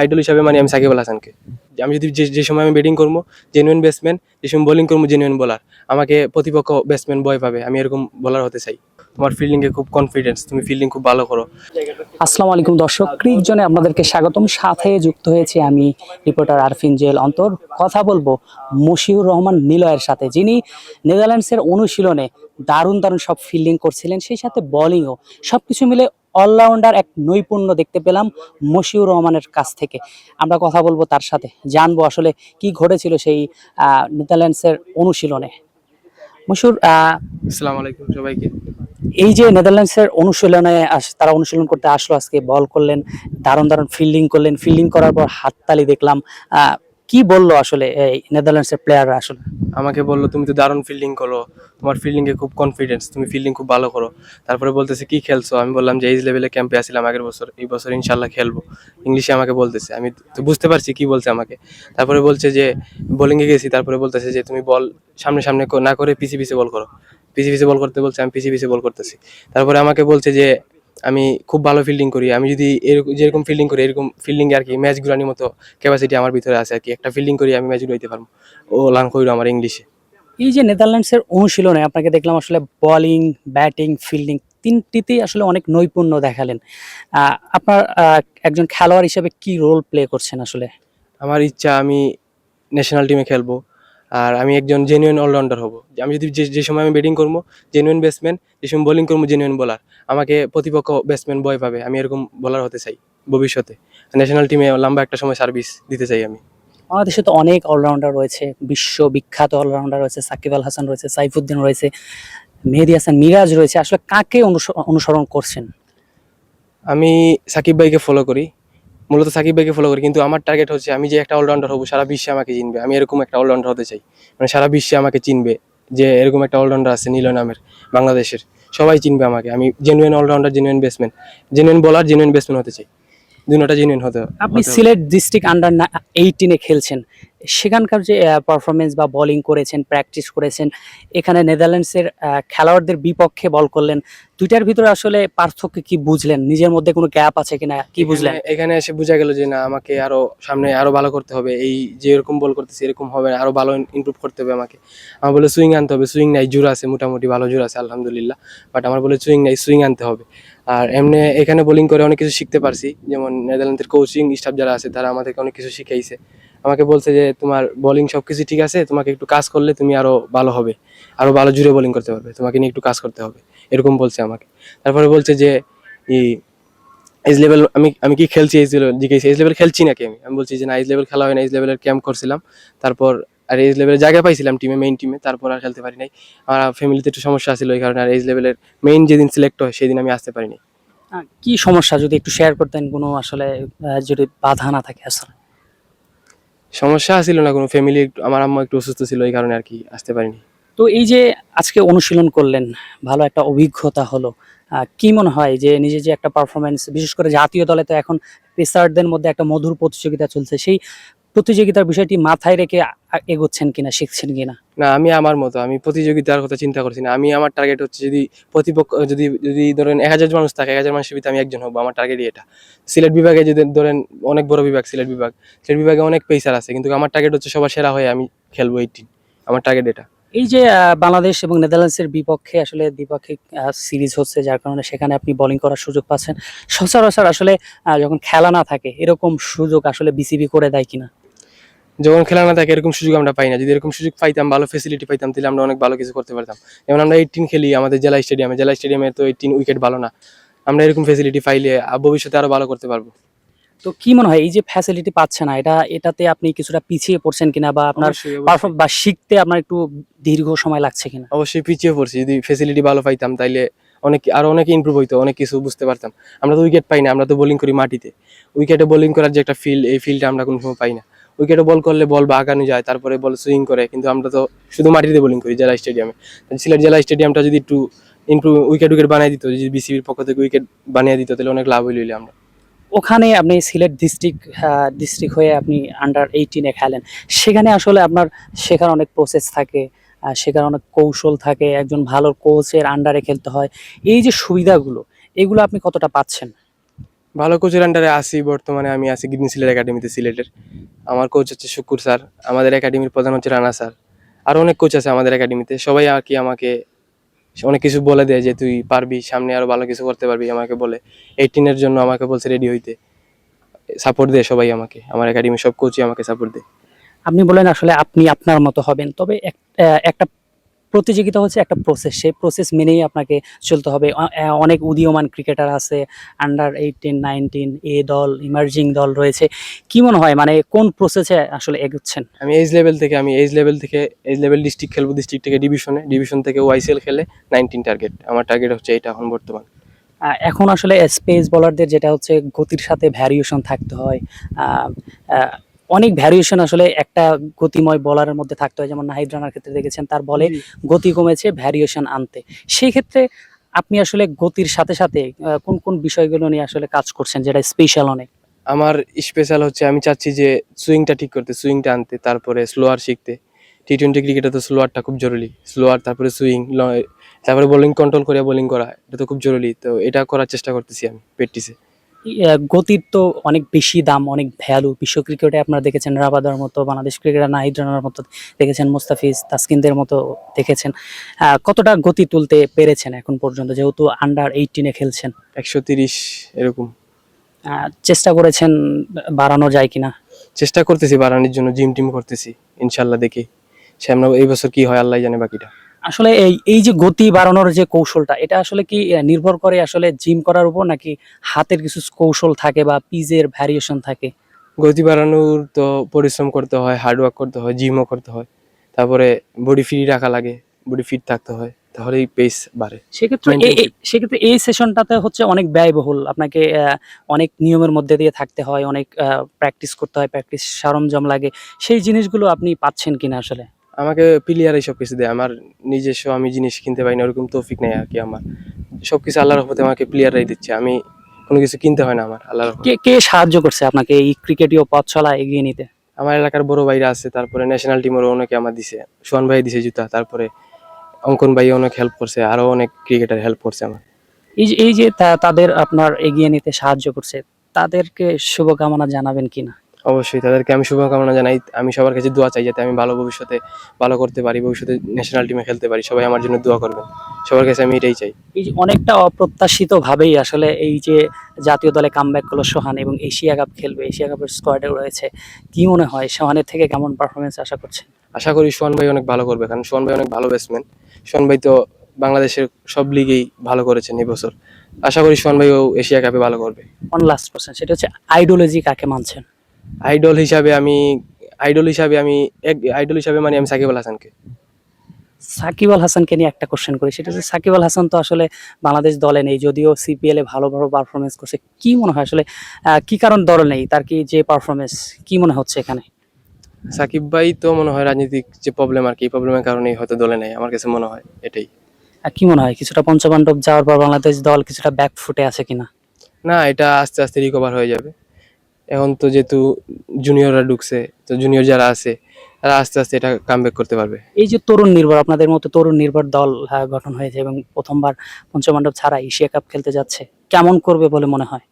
Idol হিসাবে মানে আমি সাকিব আল হাসানকে। আমি যদি যে সময় আমি ব্যাটিং করব জেনুইন ব্যাটসম্যান যে সময় বোলিং করব জেনুইন বোলার আমাকে প্রতিপক্ষ ব্যাটসম্যান বয় পাবে, আমি এরকম বোলার হতে চাই। তোমার ফিল্ডিংয়ে খুব কনফিডেন্স তুমি ফিল্ডিং খুব ভালো করো। আসসালামু আলাইকুম দর্শক ক্রিক জনে আপনাদেরকে স্বাগতম। সাথে যুক্ত হয়েছি আমি রিপোর্টার আরফিন জেল অন্তর। কথা বলব মশিউর রহমান নিলয়ের সাথে, যিনি নেদারল্যান্ডসের অনুশীলনে দারুণ দারুণ সব ফিল্ডিং করছিলেন, সেই সাথে বোলিংও সব কিছু মিলে অলরাউন্ডার এক নৈপুণ্য দেখতে পেলাম মশিউর রহমানের কাছ থেকে। আমরা কথা বলব তার সাথে জানব আসলে কি ঘটেছিল সেই নেদারল্যান্ডসের অনুশীলনে। মশিউর আসসালামু আলাইকুম সবাইকে। এই যে নেদারল্যান্ডসের অনুশীলনে তারা অনুশীলন করতে আসলো আজকে বল করলেন দারুণ দারুণ ফিল্ডিং করলেন ফিল্ডিং করার পর হাততালি দেখলাম কি বলল আসলে এই নেদারল্যান্ডসের প্লেয়াররা আসলে? আমাকে বলল, তুমি তো দারুণ ফিল্ডিং করো। তোমার ফিল্ডিং এ খুব কনফিডেন্স তুমি ফিল্ডিং খুব ভালো করো। তারপরে বলতেছে, কি খেলছো? আমি বললাম যে এইজ লেভেলে ক্যাম্পে আসছিলাম আগের বছর, এই বছর ইনশাল্লাহ খেলব। ইংলিশে আমাকে বলতেছে, আমি তো বুঝতে পারছি কি বলছে আমাকে। তারপরে বলছে যে বোলিংয়ে গেছি। তারপরে বলতেছে যে, তুমি বল সামনে সামনে না করে পিছি পিছে বল করো। পিছি পিছে বল করতে বলছে, আমি পিছি পিছে বল করতেছি। তারপরে আমাকে বলছে যে আমি খুব ভালো ফিল্ডিং করি। আমি যদি এরকম যেরকম ফিল্ডিং করি এরকম ফিল্ডিং আর কি ম্যাচ ঘুরানোর মতো ক্যাপাসিটি আমার ভিতরে আছে আর কি। একটা ফিল্ডিং করি আমি ম্যাচ ঘুরাইতে পারব। ও লান কইরো আমার ইংলিশে এই যে নেদারল্যান্ডসের অনুশীলনে আপনাকে দেখলাম আসলে বোলিং ব্যাটিং ফিল্ডিং তিনটিতেই আসলে অনেক নৈপুণ্য দেখালেন। আপনার একজন খেলোয়াড় হিসেবে কি রোল প্লে করছেন আসলে? আমার ইচ্ছা আমি ন্যাশনাল টিমে খেলব। আর আমি একজন জেনুইন অলরাউন্ডার হব। আমি যদি যে যে সময় আমি ব্যাটিং করব জেনুইন ব্যাটসম্যান যে সময় বোলিং করব জেনুইন বোলার আমাকে প্রতিপক্ষ ব্যাটসম্যান বয় পাবে আমি এরকম বোলার হতে চাই ভবিষ্যতে। ন্যাশনাল টিমে লম্বা একটা সময় সার্ভিস দিতে চাই আমি। বাংলাদেশে তো অনেক অলরাউন্ডার রয়েছে বিশ্ব বিখ্যাত অলরাউন্ডার রয়েছে সাকিব আল হাসান রয়েছে সাইফুদ্দিন রয়েছে মেহেদি হাসান মিরাজ রয়েছে। আসলে কাকে অনুস- অনুসরণ করছেন? আমি সাকিব ভাইকে ফলো করি। মূলত সাকিব ভাইকে ফলো করি, কিন্তু আমার টার্গেট হচ্ছে আমি যে একটা অলরাউন্ডার হব, সারা বিশ্বে আমাকে চিনবে। আমি এরকম একটা অলরাউন্ডার হতে চাই। মানে সারা বিশ্বে আমাকে চিনবে যে এরকম একটা অলরাউন্ডার আছে নীল নামের, বাংলাদেশের। সবাই চিনবে আমাকে। আমি genuine allrounder genuine batsman genuine bowler genuine batsman হতে চাই। দুটোটা জেনুইন হতে আপনি সিলেট ডিস্ট্রিক্ট আন্ডার এইটিনে খেলছেন। সেখানকার যে পারফরমেন্স বা বোলিং করেছেন প্র্যাকটিস করেছেন এখানে নেদারল্যান্ডসের খেলোয়াড়দের বিপক্ষে বল করলেন। দুইটার ভিতরে আসলে পার্থক্য কি বুঝলেন? নিজের মধ্যে কোনো গ্যাপ আছে কিনা? কি বুঝলেন? এখানে- এখানে এসে বোঝা গেল যে না আমাকে আরও সামনে আরও ভালো করতে হবে। এই যে এরকম বল করতেছি এরকম হবে না আরও ভালো ইমপ্রুভ করতে হবে আমাকে। আমার বলে সুইং আনতে হবে। সুইং নাই জোর আছে মোটামুটি ভালো জোর আছে আলহামদুলিল্লাহ। বাট আমার বলে সুইং নাই সুইং আনতে হবে। আর এমনি এখানে বোলিং করে অনেক কিছু শিখতে পারছি। যেমন নেদারল্যান্ডের কোচিং স্টাফ যারা আছে, তারা আমাদেরকে অনেক কিছু শিখাইছে। আমাকে বলছে যে, তোমার বোলিং সব কিছু ঠিক আছে? তোমাকে একটু কাজ করলে তুমি আরও ভালো হবে। আরও ভালো জুড়ে বোলিং করতে পারবে। তোমাকে নিয়ে একটু কাজ করতে হবে। এরকম বলছে আমাকে। তারপরে বলছে যে এজ লেভেল আমি আমি কি খেলছি এজ লেভেল জিজ্ঞেস এজ লেভেল খেলছি নাকি আমি? আমি বলছি যে, না এজ লেভেল খেলা হয় না। এজ লেভেলের ক্যাম্প করছিলাম। তারপর আর এজ লেভেলের জায়গা পাইছিলাম টিমে মেইন টিমে তারপর আর খেলতে পারি নাই। আমার ফ্যামিলিতে একটু সমস্যা ছিল ওই কারণে আর এজ লেভেলের মেইন যেদিন সিলেক্ট হয় সেদিন আমি আসতে পারিনি। কি সমস্যা? যদি একটু শেয়ার করতেন কোনো আসলে যদি বাধা না থাকে আসলে। সমস্যা ছিল না কোনো ফ্যামিলি আমার আম্মা একটু অসুস্থ ছিল এই কারণে আর কি আসতে পারিনি। তো এই যে আজকে অনুশীলন করলেন ভালো একটা অভিজ্ঞতা হলো। কি মনে হয় যে নিজে যে একটা পারফরমেন্স বিশেষ করে জাতীয় দলে তো এখন পেসারদের মধ্যে একটা মধুর প্রতিযোগিতা চলছে সেই প্রতিযোগিতার বিষয়টি মাথায় রেখে এগোচ্ছেন কিনা শিখছেন কিনা? না আমি আমার মতো আমি প্রতিযোগিতার কথা চিন্তা করছি না। আমি আমার টার্গেট হচ্ছে যদি প্রতিপক্ষ যদি যদি ধরেন এক হাজার মানুষ থাকে এক হাজার মানুষের ভিতরে আমি একজন হব আমার টার্গেটই এটা। সিলেট বিভাগে যদি ধরেন অনেক বড় বিভাগ সিলেট বিভাগ সিলেট বিভাগে অনেক পেসার আছে কিন্তু আমার টার্গেট হচ্ছে সবার সেরা হয়ে আমি খেলব এই টিম আমার টার্গেট এটা। এই যে বাংলাদেশ এবং নেদারল্যান্ডসের বিপক্ষে আসলে দ্বিপাক্ষিক সিরিজ হচ্ছে যার কারণে সেখানে আপনি বোলিং করার সুযোগ পাচ্ছেন। সচরাচর আসলে যখন খেলা না থাকে এরকম সুযোগ আসলে বিসিবি করে দেয় কিনা? যখন খেলা না থাকে এরকম সুযোগ আমরা পাই না। যদি এরকম সুযোগ পাইতাম ভালো ফেসিলিটি পাইতাম তাহলে আমরা অনেক ভালো কিছু করতে পারতাম। যেমন আমরা এইটিন খেলি আমাদের জেলা স্টেডিয়ামে জেলা স্টেডিয়ামে তো এইটিন উইকেট ভালো না। আমরা এরকম ফেসিলিটি পাইলে ভবিষ্যতে আরও ভালো করতে পারব। তো কি মনে হয় এই যে ফ্যাসিলিটি পাচ্ছে না এটা এটাতে আপনি কিছুটা পিছিয়ে পড়ছেন কিনা বা আপনার বা শিখতে আপনার একটু দীর্ঘ সময় লাগছে কিনা? অবশ্যই পিছিয়ে পড়ছি। যদি ফেসিলিটি ভালো পাইতাম তাইলে অনেক আরও অনেক ইমপ্রুভ হইতো অনেক কিছু বুঝতে পারতাম। আমরা তো উইকেট পাই না আমরা তো বোলিং করি মাটিতে। উইকেটে বোলিং করার যে একটা ফিল্ড এই ফিল্ডটা আমরা কোনো সময় পাই না। উইকেটে বল করলে বল বাগানো যায়, তারপরে বল সুইং করে, কিন্তু আমরা তো শুধু মাটিতে বোলিং করি জেলা স্টেডিয়ামে সিলেট জেলা স্টেডিয়ামটা যদি একটু ইমপ্রুভ উইকেট উইকেট বানিয়ে দিত, যদি বিসিবির পক্ষ থেকে উইকেট বানিয়ে দিত, তাহলে অনেক লাভ হইলে আমরা। ওখানে আপনি সিলেট ডিস্ট্রিক্ট ডিস্ট্রিক্ট হয়ে আপনি আন্ডার এইটিনে খেলেন। সেখানে আসলে আপনার শেখার অনেক প্রসেস থাকে শেখার অনেক কৌশল থাকে, একজন ভালো কোচের আন্ডারে খেলতে হয়। এই যে সুবিধাগুলো, এগুলো আপনি কতটা পাচ্ছেন? ভালো কোচের আন্ডারে আসি বর্তমানে আমি আছি গ্রিন সিলেট একাডেমিতে সিলেটের। আমার কোচ হচ্ছে শুকুর স্যার আমাদের একাডেমির প্রধান হচ্ছে রানা স্যার আর অনেক কোচ আছে আমাদের একাডেমিতে সবাই আর কি আমাকে অনেক কিছু বলে দেয় যে, তুই পারবি, সামনে আরও ভালো কিছু করতে পারবি। আমাকে বলে। এইটিনের জন্য আমাকে বলছে রেডি হইতে। সাপোর্ট দেয় সবাই আমাকে। আমার একাডেমির সব কোচই আমাকে সাপোর্ট দেয়। আপনি বলেন আসলে আপনি আপনার মতো হবেন। তবে এক- একটা প্রতিযোগিতা হচ্ছে একটা প্রসেস সেই প্রসেস মেনেই আপনাকে চলতে হবে। অনেক উদীয়মান ক্রিকেটার আছে আন্ডার এইটিন নাইনটিন এ দল ইমার্জিং দল রয়েছে। কি মনে হয় মানে কোন প্রসেসে আসলে এগোচ্ছেন? আমি এজ লেভেল থেকে আমি এজ লেভেল থেকে এজ লেভেল ডিস্ট্রিক্ট খেলব ডিস্ট্রিক্ট থেকে ডিভিশনে ডিভিশন থেকে ওয়াইসিএল খেলে নাইনটিন টার্গেট আমার টার্গেট হচ্ছে এটা এখন বর্তমান। এখন আসলে স্পেস বলারদের যেটা হচ্ছে গতির সাথে ভ্যারিয়েশন থাকতে হয়। অনেক ভ্যারিয়েশন আসলে একটা গতিময় বলারের মধ্যে থাকতে হয়। যেমন নাহিদ রানার ক্ষেত্রে দেখেছেন তার বলে গতি কমেছে ভ্যারিয়েশন আনতে। সেই ক্ষেত্রে আপনি আসলে গতির সাথে সাথে কোন কোন বিষয়গুলো নিয়ে আসলে কাজ করছেন যেটা স্পেশাল অনেক? আমার স্পেশাল হচ্ছে আমি চাচ্ছি যে সুইংটা ঠিক করতে সুইংটা আনতে তারপরে স্লোয়ার শিখতে। টি টোয়েন্টি ক্রিকেটে তো স্লোয়ারটা খুব জরুরি। স্লোয়ার তারপরে সুইং তারপরে বোলিং কন্ট্রোল করে বোলিং করা এটা তো খুব জরুরি। তো এটা করার চেষ্টা করতেছি আমি প্র্যাকটিসে গতির তো অনেক বেশি দাম অনেক ভ্যালু বিশ্ব ক্রিকেটে আপনারা দেখেছেন রাবাদার মতো বাংলাদেশ ক্রিকেটার নাহিদ রানার মতো দেখেছেন মুস্তাফিজ তাসকিনদের মতো দেখেছেন। কতটা গতি তুলতে পেরেছেন এখন পর্যন্ত? যেহেতু আন্ডার এইটিনে খেলছেন। একশো তিরিশ এরকম। চেষ্টা করেছেন বাড়ানো যায় কিনা? চেষ্টা করতেছি বাড়ানোর জন্য জিম টিম করতেছি ইনশাল্লাহ দেখি। সামনে এই বছর কি হয় আল্লাহ জানে বাকিটা। আসলে এই এই যে গতি বাড়ানোর যে কৌশলটা এটা আসলে কি নির্ভর করে আসলে জিম করার উপর নাকি হাতের কিছু কৌশল থাকে বা পিজের ভ্যারিয়েশন থাকে? গতি বাড়ানোর তো পরিশ্রম করতে হয় হার্ড ওয়ার্ক করতে হয় জিমও করতে হয়। তারপরে বডি ফ্রি রাখা লাগে বডি ফিট থাকতে হয় তাহলেই পেস বাড়ে। সেক্ষেত্রে সেক্ষেত্রে এই সেশনটাতে হচ্ছে অনেক ব্যয়বহুল আপনাকে অনেক নিয়মের মধ্যে দিয়ে থাকতে হয় অনেক প্র্যাকটিস করতে হয় প্র্যাকটিস সরঞ্জাম লাগে সেই জিনিসগুলো আপনি পাচ্ছেন কিনা আসলে? আমাকে প্লেয়ার সব কিছু দেয়। আমার নিজস্ব আমি জিনিস কিনতে পারি না ওরকম তৌফিক নেই আর কি আমার। সবকিছু আল্লাহর রহমতে আমাকে প্লেয়াররাই দিচ্ছে। আমি কোনো কিছু কিনতে হয় না আমার আল্লাহর কে কে সাহায্য করছে আপনাকে এই ক্রিকেটীয় পথ চলা এগিয়ে নিতে? আমার এলাকার বড় ভাইরা আছে তারপরে ন্যাশনাল টিমেরও অনেকে আমার দিছে। সোহান ভাই দিছে জুতা তারপরে অঙ্কন ভাই অনেক হেল্প করছে আরও অনেক ক্রিকেটার হেল্প করছে আমার। এই যে এই যে তাদের আপনার এগিয়ে নিতে সাহায্য করছে তাদেরকে শুভকামনা জানাবেন কিনা? অবশ্যই তাদেরকে আমি শুভকামনা জানাই। আমি সবার কাছে দোয়া চাই যাতে আমি ভালো ভবিষ্যতে ভালো করতে পারি ভবিষ্যতে ন্যাশনাল টিমে খেলতে পারি। সবাই আমার জন্য দোয়া করবেন। সবার কাছে আমি এটাই চাই। এই যে অনেকটা অপ্রত্যাশিত ভাবেই আসলে এই যে জাতীয় দলে কামব্যাক করল সোহান এবং এশিয়া কাপ খেলবে এশিয়া কাপের স্কোয়াডে রয়েছে। কি মনে হয় সোহানের থেকে কেমন পারফরমেন্স আশা করছেন? আশা করি সোহান ভাই অনেক ভালো করবে কারণ সোহান ভাই অনেক ভালো ব্যাটসম্যান সোহান ভাই তো বাংলাদেশের সব লিগেই ভালো করেছেন এবছর আশা করি সোহান ভাইও এশিয়া কাপে ভালো করবে। ওয়ান লাস্ট কোশ্চেন সেটা হচ্ছে আইডিওলজি কাকে মানছেন? আইডল হিসাবে আমি আইডল হিসাবে আমি এক আইডল হিসাবে মানে আমি সাকিব আল হাসানকে। সাকিব আল হাসানকে নিয়ে একটা কোশ্চেন করি সেটা হচ্ছে সাকিব আল হাসান তো আসলে বাংলাদেশ দলে নেই যদিও সিপিএল এ ভালো ভালো পারফরমেন্স করছে। কি মনে হয় আসলে কি কারণ দলে নেই তার কি যে পারফরমেন্স কি মনে হচ্ছে এখানে? সাকিব ভাই তো মনে হয় রাজনৈতিক যে প্রবলেম আর কি প্রবলেমের কারণেই হয়তো দলে নেই আমার কাছে মনে হয় এটাই। আর কি মনে হয় কিছুটা পঞ্চপাণ্ডব যাওয়ার পর বাংলাদেশ দল কিছুটা ব্যাক ফুটে আছে কিনা? না এটা আস্তে আস্তে রিকভার হয়ে যাবে। এখন তো যেহেতু জুনিয়ররা ঢুকছে তো জুনিয়র যারা আছে তারা আস্তে আস্তে এটা কামব্যাক করতে পারবে। এই যে তরুণ নির্ভর আপনাদের মতো তরুণ নির্ভর দল গঠন হয়েছে এবং প্রথমবার পঞ্চপাণ্ডব ছাড়া এশিয়া কাপ খেলতে যাচ্ছে কেমন করবে বলে মনে হয়?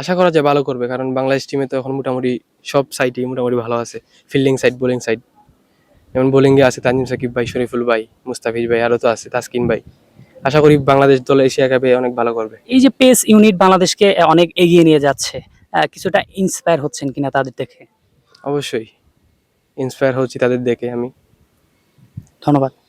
আশা করা যায় ভালো করবে কারণ বাংলাদেশ টিমে তো এখন মোটামুটি সব সাইডেই মোটামুটি ভালো আছে। ফিল্ডিং সাইড বোলিং সাইড যেমন বোলিংয়ে আছে তানজিম সাকিব ভাই শরীফুল ভাই মুস্তাফিজ ভাই আরও তো আছে তাসকিন ভাই। আশা করি বাংলাদেশ দল এশিয়া কাপে অনেক ভালো করবে। এই যে পেস ইউনিট বাংলাদেশকে অনেক এগিয়ে নিয়ে যাচ্ছে কিছুটা ইন্সপায়ার হচ্ছেন কিনা তাদের দেখে? অবশ্যই। ইন্সপায়ার হচ্ছি তাদের দেখে আমি। ধন্যবাদ।